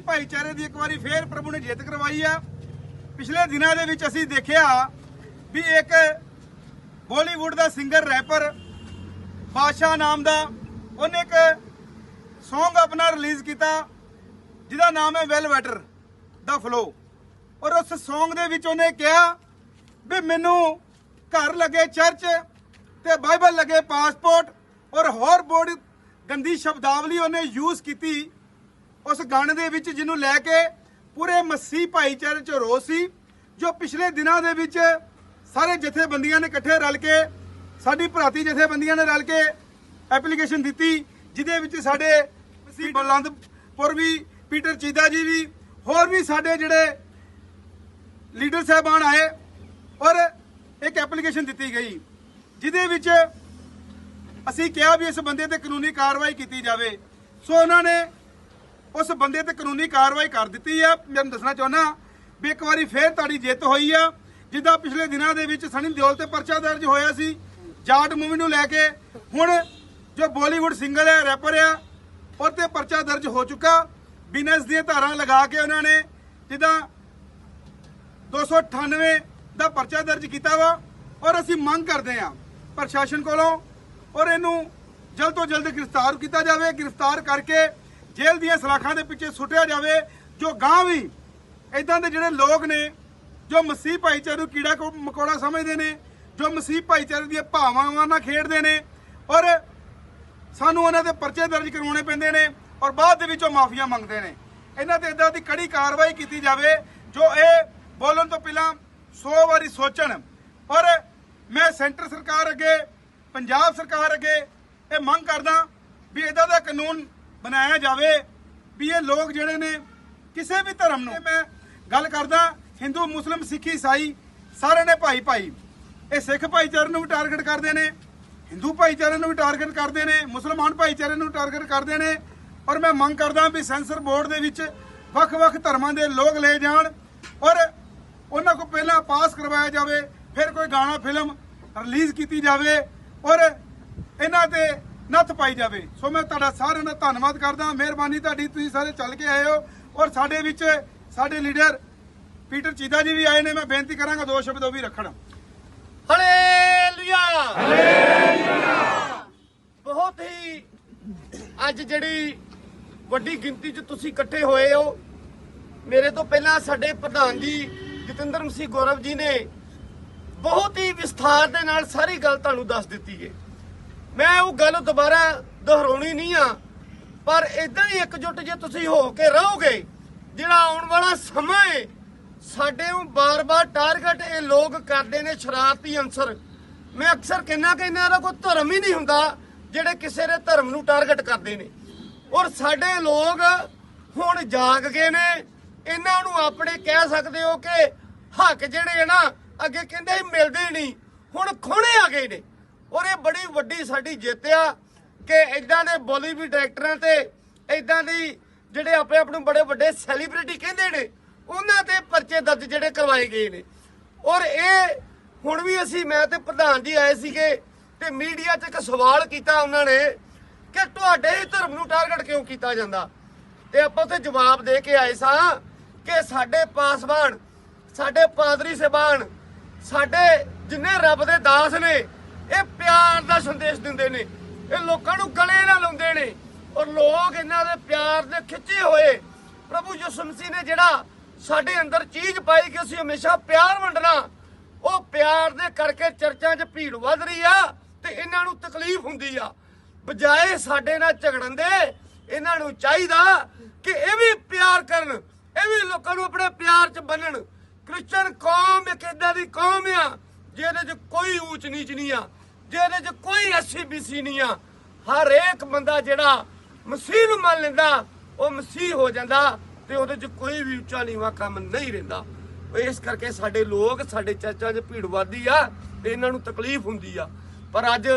ਭਾਈਚਾਰੇ ਦੀ ਇੱਕ ਵਾਰੀ ਫੇਰ ਪ੍ਰਭੂ ਨੇ ਜਿੱਤ ਕਰਵਾਈ ਆ। ਪਿਛਲੇ ਦਿਨਾਂ ਦੇ ਵਿੱਚ ਅਸੀਂ ਦੇਖਿਆ ਵੀ ਇੱਕ ਬਾਲੀਵੁੱਡ ਦਾ ਸਿੰਗਰ ਰੈਪਰ ਬਾਦਸ਼ਾਹ ਨਾਮ ਦਾ ਉਹਨੇ ਇੱਕ Song ਆਪਣਾ ਰਿਲੀਜ਼ ਕੀਤਾ ਜਿਹਦਾ ਨਾਮ ਹੈ ਵੈਲ ਵੈਟਰ ਦਾ ਫਲੋ ਔਰ ਉਸ Song ਦੇ ਵਿੱਚ ਉਹਨੇ ਕਿਹਾ ਵੀ ਮੈਨੂੰ ਘਰ ਲੱਗੇ ਚਰਚ ਤੇ ਬਾਈਬਲ ਲੱਗੇ ਪਾਸਪੋਰਟ ਔਰ ਹੋਰ ਬੋੜੀ ਗੰਦੀ ਸ਼ਬਦਾਵਲੀ ਉਹਨੇ ਯੂਜ਼ ਕੀਤੀ ਉਸ ਗਾਣੇ ਦੇ ਵਿੱਚ ਜਿਹਨੂੰ ਲੈ ਕੇ ਪੂਰੇ ਮਸੀਹ ਭਾਈਚਾਰੇ 'ਚ ਰੋਸ ਸੀ, ਜੋ ਪਿਛਲੇ ਦਿਨਾਂ ਦੇ ਵਿੱਚ ਸਾਰੇ ਜਥੇਬੰਦੀਆਂ ਨੇ ਇਕੱਠੇ ਰਲ ਕੇ, ਸਾਡੀ ਭਰਾਤੀ ਜਥੇਬੰਦੀਆਂ ਨੇ ਰਲ ਕੇ ਐਪਲੀਕੇਸ਼ਨ ਦਿੱਤੀ, ਜਿਹਦੇ ਵਿੱਚ ਸਾਡੇ ਮਸੀਹ ਬਲੰਦਪੁਰ ਵੀ, ਪੀਟਰ ਚੀਦਾ ਜੀ ਵੀ, ਹੋਰ ਵੀ ਸਾਡੇ ਜਿਹੜੇ ਲੀਡਰ ਸਾਹਿਬਾਨ ਆਏ ਔਰ ਇੱਕ ਐਪਲੀਕੇਸ਼ਨ ਦਿੱਤੀ ਗਈ, ਜਿਹਦੇ ਵਿੱਚ ਅਸੀਂ ਕਿਹਾ ਵੀ ਇਸ ਬੰਦੇ ਤੇ ਕਾਨੂੰਨੀ ਕਾਰਵਾਈ ਕੀਤੀ ਜਾਵੇ। ਸੋ ਉਹਨਾਂ ਨੇ ਉਸ ਬੰਦੇ ਤੇ ਕਾਨੂੰਨੀ ਕਾਰਵਾਈ ਕਰ ਦਿੱਤੀ ਆ। ਮੈਂ ਦੱਸਣਾ ਚਾਹੁੰਦਾ ਵੀ ਇੱਕ ਵਾਰੀ ਫੇਰ ਤੁਹਾਡੀ ਜਿੱਤ ਹੋਈ ਆ। ਜਿੱਦਾਂ ਪਿਛਲੇ ਦਿਨਾਂ ਦੇ ਵਿੱਚ ਸਨੀ ਦਿਓਲ ਤੇ ਪਰਚਾ ਦਰਜ ਹੋਇਆ ਸੀ, ਜਾਟ ਮੂਵੀ ਨੂੰ ਲੈ ਕੇ। ਹੁਣ ਜੋ ਬਾਲੀਵੁੱਡ ਸਿੰਗਰ ਹੈ ਰੈਪਰ ਆ, ਉਹ ਤੇ ਪਰਚਾ ਦਰਜ ਹੋ ਚੁੱਕਾ। ਬਿਨੈਸ ਦੀਆਂ ਧਾਰਾਂ ਲਗਾ ਕੇ ਉਹਨਾਂ ਨੇ ਜਿੱਦਾਂ 298 ਦਾ ਪਰਚਾ ਦਰਜ ਕੀਤਾ ਵਾ। ਔਰ ਅਸੀਂ ਮੰਗ ਕਰਦੇ ਹਾਂ ਪ੍ਰਸ਼ਾਸਨ ਕੋਲੋਂ ਔਰ ਇਹਨੂੰ ਜਲਦ ਤੋਂ ਜਲਦ ਗ੍ਰਿਫਤਾਰ ਕੀਤਾ ਜਾਵੇ, ਗ੍ਰਿਫਤਾਰ ਕਰਕੇ ਜੇਲ੍ਹ ਦੀਆਂ ਸਲਾਖਾਂ ਦੇ ਪਿੱਛੇ ਸੁੱਟਿਆ ਜਾਵੇ, ਜੋ ਗਾਂ ਵੀ ਇਦਾਂ ਦੇ ਜਿਹੜੇ ਲੋਕ ਨੇ, ਜੋ ਮਸੀਹ ਭਾਈਚਾਰੇ ਨੂੰ ਕੀੜਾ ਕੋ, ਮਕੌੜਾ ਸਮਝਦੇ ਨੇ, ਜੋ ਮਸੀਹ ਭਾਈਚਾਰੇ ਦੀਆਂ ਭਾਵਾਂ ਨਾਲ ਖੇਡਦੇ ਨੇ, ਔਰ ਸਾਨੂੰ ਉਹਨਾਂ ਦੇ ਪਰਚੇ ਦਰਜ ਕਰਵਾਉਣੇ ਪੈਂਦੇ ਨੇ, ਔਰ ਬਾਅਦ ਦੇ ਵਿੱਚ ਉਹ ਮਾਫੀਆਂ ਮੰਗਦੇ ਨੇ। ਇਹਨਾਂ ਤੇ ਇਦਾਂ ਦੀ ਕੜੀ ਕਾਰਵਾਈ ਕੀਤੀ ਜਾਵੇ, ਜੋ ਇਹ ਬੋਲਣ ਤੋਂ ਪਹਿਲਾਂ 100 ਵਾਰੀ ਸੋਚਣ। ਔਰ ਮੈਂ ਸੈਂਟਰ ਸਰਕਾਰ ਅੱਗੇ ਪੰਜਾਬ ਸਰਕਾਰ ਅੱਗੇ ਇਹ ਮੰਗ ਕਰਦਾ ਵੀ ਇਹਦਾ ਦਾ ਕਾਨੂੰਨ ਬਣਾਇਆ ਜਾਵੇ ਵੀ ਇਹ ਲੋਕ ਜਿਹੜੇ ਨੇ ਕਿਸੇ ਵੀ ਧਰਮ ਨੂੰ ਮੈਂ ਗੱਲ ਕਰਦਾ, ਹਿੰਦੂ, ਮੁਸਲਮ, ਸਿੱਖ, ਈਸਾਈ ਸਾਰੇ ਨੇ ਭਾਈ ਭਾਈ। ਇਹ ਸਿੱਖ ਭਾਈਚਾਰੇ ਨੂੰ ਵੀ ਟਾਰਗੇਟ ਕਰਦੇ ਨੇ, ਹਿੰਦੂ ਭਾਈਚਾਰੇ ਨੂੰ ਵੀ ਟਾਰਗੇਟ ਕਰਦੇ ਨੇ, ਮੁਸਲਮਾਨ ਭਾਈਚਾਰੇ ਨੂੰ ਟਾਰਗੇਟ ਕਰਦੇ ਨੇ ਔਰ ਮੈਂ ਮੰਗ ਕਰਦਾ ਵੀ ਸੈਂਸਰ ਬੋਰਡ ਦੇ ਵਿੱਚ ਵੱਖ-ਵੱਖ ਧਰਮਾਂ ਦੇ ਲੋਕ ਲੈ ਜਾਣ ਔਰ ਉਹਨਾਂ ਕੋ ਪਹਿਲਾਂ ਪਾਸ ਕਰਵਾਇਆ ਜਾਵੇ, ਫਿਰ ਕੋਈ ਗਾਣਾ ਫਿਲਮ ਰਿਲੀਜ਼ ਕੀਤੀ ਜਾਵੇ ਔਰ ਇਹਨਾਂ ਤੇ ਨੱਥ ਪਾਈ ਜਾਵੇ। ਸੋ ਮੈਂ ਤੁਹਾਡਾ ਸਾਰਿਆਂ ਦਾ ਧੰਨਵਾਦ ਕਰਦਾ। ਮਿਹਰਬਾਨੀ ਤੁਹਾਡੀ। ਤੁਸੀਂ ਸਾਰੇ ਚੱਲ ਕੇ ਆਏ ਹੋ। ਔਰ ਸਾਡੇ ਵਿੱਚ ਸਾਡੇ ਲੀਡਰ ਪੀਟਰ ਚੀਦਾ ਜੀ ਵੀ ਆਏ ਨੇ। ਮੈਂ ਬੇਨਤੀ ਕਰਾਂਗਾ ਦੋ ਸ਼ਬਦ ਉਹ ਵੀ ਰੱਖਣ। ਹਾਲੇਲੂਇਆ! ਬਹੁਤ ਹੀ ਅੱਜ ਜਿਹੜੀ ਵੱਡੀ ਗਿਣਤੀ 'ਚ ਤੁਸੀਂ ਇਕੱਠੇ ਹੋਏ ਹੋ। ਮੇਰੇ ਤੋਂ ਪਹਿਲਾਂ ਸਾਡੇ ਪ੍ਰਧਾਨ ਜੀ ਜਤਿੰਦਰ ਮਸੀਹ ਗੌਰਵ ਜੀ ਨੇ ਬਹੁਤ ਹੀ ਵਿਸਥਾਰ ਦੇ ਨਾਲ ਸਾਰੀ ਗੱਲ ਤੁਹਾਨੂੰ ਦੱਸ ਦਿੱਤੀ ਹੈ ਮੈਂ ਉਹ ਗੱਲ ਦੁਬਾਰਾ ਦੁਹਰਾਉਣੀ ਨਹੀਂ ਆ, ਪਰ ਇਦਾਂ ਹੀ ਇਕਜੁੱਟ ਜੇ ਤੁਸੀਂ ਹੋ ਕੇ ਰਹੋਗੇ, ਜਿਹੜਾ ਆਉਣ ਵਾਲਾ ਸਮਾਂ ਹੈ ਸਾਡੇ ਨੂੰ ਬਾਰ-ਬਾਰ ਟਾਰਗੇਟ ਇਹ ਲੋਕ ਕਰਦੇ ਨੇ ਸ਼ਰਾਰਤੀ ਅੰਸਰ ਮੈਂ ਅਕਸਰ ਕਹਿੰਦਾ ਕਿ ਇਹਨਾਂ ਦਾ ਕੋਈ ਧਰਮ ਹੀ ਨਹੀਂ ਹੁੰਦਾ, ਜਿਹੜੇ ਕਿਸੇ ਦੇ ਧਰਮ ਨੂੰ ਟਾਰਗੇਟ ਕਰਦੇ ਨੇ। ਔਰ ਸਾਡੇ ਲੋਕ ਹੁਣ ਜਾਗ ਗਏ ਨੇ, ਇਹਨਾਂ ਨੂੰ ਆਪਣੇ ਕਹਿ ਸਕਦੇ ਹੋ ਕਿ ਹੱਕ ਜਿਹੜੇ ਆ ਨਾ ਅੱਗੇ ਕਹਿੰਦੇ ਸੀ ਮਿਲਦੇ ਨਹੀਂ ਹੁਣ ਖੋਣੇ ਆ ਗਏ ਨੇ। ਔਰ ਇਹ ਬੜੀ ਵੱਡੀ ਸਾਡੀ ਜਿੱਤ ਆ ਕਿ ਇਦਾਂ ਦੇ ਬਾਲੀਵੁੱਡ ਡਾਇਰੈਕਟਰਾਂ ਤੇ ਇਦਾਂ ਦੀ ਜਿਹੜੇ ਆਪਣੇ ਆਪ ਨੂੰ ਬੜੇ ਵੱਡੇ ਸੈਲੀਬ੍ਰਿਟੀ ਕਹਿੰਦੇ ਨੇ, ਉਹਨਾਂ ਤੇ ਪਰਚੇ ਦਰਜ ਜਿਹੜੇ ਕਰਵਾਏ ਗਏ ਨੇ। ਔਰ ਇਹ ਹੁਣ ਵੀ ਅਸੀਂ, ਮੈਂ ਤੇ ਪ੍ਰਧਾਨ ਜੀ ਆਏ ਸੀਗੇ ਤੇ ਮੀਡੀਆ 'ਚ ਇੱਕ ਸਵਾਲ ਕੀਤਾ ਉਹਨਾਂ ਨੇ ਕਿ ਤੁਹਾਡੇ ਹੀ ਧਰਮ ਨੂੰ ਟਾਰਗੇਟ ਕਿਉਂ ਕੀਤਾ ਜਾਂਦਾ? ਤੇ ਆਪਾਂ ਉੱਥੇ ਜਵਾਬ ਦੇ ਕੇ ਆਏ ਸਾਂ ਕਿ ਸਾਡੇ ਪਾਸਵਾਨ, ਸਾਡੇ ਪਾਦਰੀ ਸਹਿਬਾਨ ਸਾਡੇ ਜਿੰਨੇ ਰੱਬ ਦੇ ਦਾਸ ਨੇ, ਇਹ ਪਿਆਰ ਦਾ ਸੰਦੇਸ਼ ਦਿੰਦੇ ਨੇ। ਇਹ ਲੋਕਾਂ ਨੂੰ ਗਲੇ ਨਾਲ ਲਾਉਂਦੇ ਨੇ। ਔਰ ਲੋਕ ਇਹਨਾਂ ਦੇ ਪਿਆਰ ਦੇ ਖਿੱਚੇ ਹੋਏ। ਪ੍ਰਭੂ ਯਿਸੂ ਮਸੀਹ ਨੇ ਜਿਹੜਾ ਸਾਡੇ ਅੰਦਰ ਚੀਜ਼ ਪਾਈ ਕਿ ਅਸੀਂ ਹਮੇਸ਼ਾ ਪਿਆਰ ਵੰਡਣਾ, ਉਹ ਪਿਆਰ ਦੇ ਕਰਕੇ ਚਰਚਾਂ 'ਚ ਭੀੜ ਵੱਧ ਰਹੀ ਆ ਤੇ ਇਹਨਾਂ ਨੂੰ ਤਕਲੀਫ ਹੁੰਦੀ ਆ। ਬਜਾਏ ਸਾਡੇ ਨਾਲ ਝਗੜਨ ਦੇ, ਇਹਨਾਂ ਨੂੰ ਚਾਹੀਦਾ ਕਿ ਇਹ ਵੀ ਪਿਆਰ ਕਰਨ, ਇਹ ਵੀ ਲੋਕਾਂ ਨੂੰ ਆਪਣੇ ਪਿਆਰ 'ਚ ਬੰਨਣ। ਕ੍ਰਿਸਚਨ ਕੌਮ ਇੱਕ ਏਦਾਂ ਦੀ ਕੌਮ ਆ, ਜਿਹਦੇ 'ਚ ਕੋਈ ਊਚ ਨੀਚ ਨਹੀਂ ਆ, ਜਿਹਦੇ 'ਚ ਕੋਈ ਐਸੀ ਬੀਸੀ ਨਹੀਂ ਆ। ਹਰ ਇੱਕ ਬੰਦਾ ਜਿਹੜਾ ਮਸੀਹ ਨੂੰ ਮੰਨ ਲੈਂਦਾ, ਉਹ ਮਸੀਹ ਹੋ ਜਾਂਦਾ ਤੇ ਉਹਦੇ 'ਚ ਕੋਈ ਵੀ ਉੱਚਾ ਨੀਵਾਂ ਕੰਮ ਨਹੀਂ ਰਹਿੰਦਾ। ਇਸ ਕਰਕੇ ਸਾਡੇ ਲੋਕ, ਸਾਡੇ ਚਰਚਾਂ 'ਚ ਭੀੜ ਵੱਧਦੀ ਆ ਤੇ ਇਹਨਾਂ ਨੂੰ ਤਕਲੀਫ ਹੁੰਦੀ ਆ। ਪਰ ਅੱਜ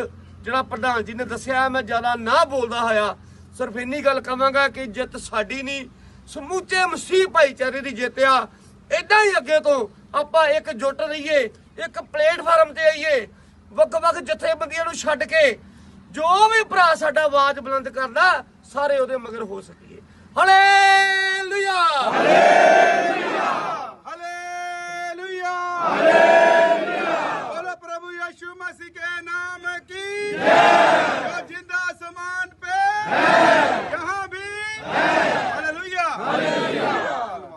ਜਿਹੜਾ ਪ੍ਰਧਾਨ ਜੀ ਨੇ ਦੱਸਿਆ, ਮੈਂ ਜ਼ਿਆਦਾ ਨਾ ਬੋਲਦਾ ਹੋਇਆ, ਸਿਰਫ ਇੰਨੀ ਗੱਲ ਕਵਾਂਗਾ ਕਿ ਜਿੱਤ ਸਾਡੀ ਨਹੀਂ, ਸਮੂਚੇ ਮਸੀਹ ਭਾਈਚਾਰੇ ਦੀ ਜਿੱਤ ਆ। ਇਦਾਂ ਹੀ ਅੱਗੇ ਤੋਂ ਆਪਾਂ ਇੱਕ ਜੁੱਟ ਰਹੀਏ, ਇੱਕ ਪਲੇਟਫਾਰਮ ਤੇ ਆਈਏ, ਵੱਖ-ਵੱਖ ਜਥੇਬੰਦੀਆਂ ਨੂੰ ਛੱਡ ਕੇ ਜੋ ਵੀ ਭਰਾ ਸਾਡਾ ਆਵਾਜ਼ ਬੁਲੰਦ ਕਰਦਾ, ਸਾਰੇ ਉਹਦੇ ਮਗਰ ਹੋ ਸਕੀਏ। ਹalleluya! ਹalleluya! ਹalleluya ਹalleluya ਬੋਲੋ ਪ੍ਰਭੂ ਯਸ਼ੂ ਮਸੀਹ ਕੇ ਨਾਮ ਕੀ? ਜੈ ਜਿੰਦਾ ਸਮਾਨ ਪੇ ਜੈ